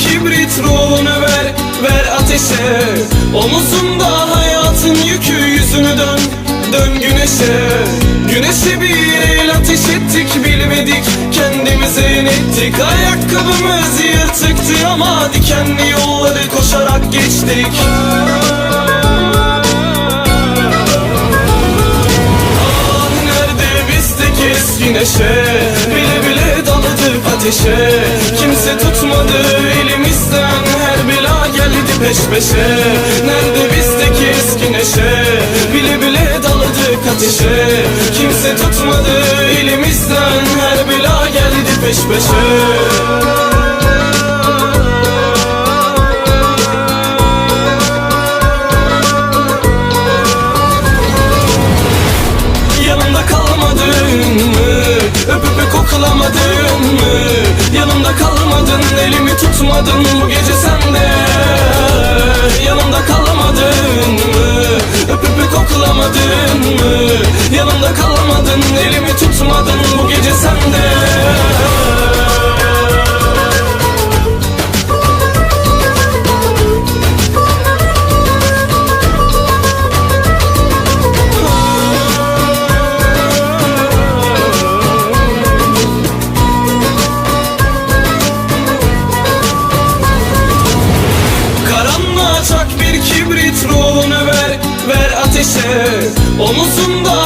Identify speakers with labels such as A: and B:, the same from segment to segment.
A: kibritronunu ver, ver ateşe. Omuzunda hayatın yükü yüzünü dön, dön güneşe. Güneşe bir el ateş ettik bilmedik kendimize yenettik Ayakkabımız yırtıktı ama dikenli yolları koşarak geçtik. Ah nerede bizdeki eski neşe? Bile bile daladık ateşe. Peş peşe. Nerede bizdeki eski neşe? Bile bile daladık ateşe. Kimse tutmadı elimizden. Her bela geldi peş peşe. Yanımda kalmadın mı? Öpüp öp koklamadın mı? Yanımda kalmadın, elimi tutmadın bu gece kalmadın, elimi tutmadın bu gece sende. Karanlığa bir kibrit ruhunu ver Ver ateşe. Omuzunda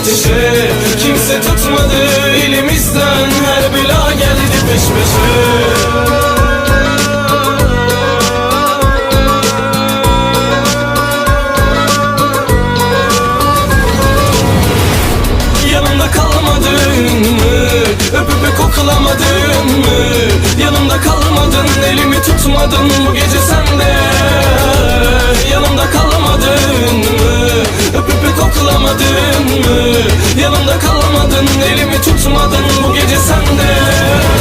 A: ateşe. Kimse tutmadı elimizden Her bela geldi peş peşe. Koklamadın mı? Yanımda kalmadın, elimi tutmadın bu gece sende Yanımda kalmadın, elimi tutmadın bu gece sende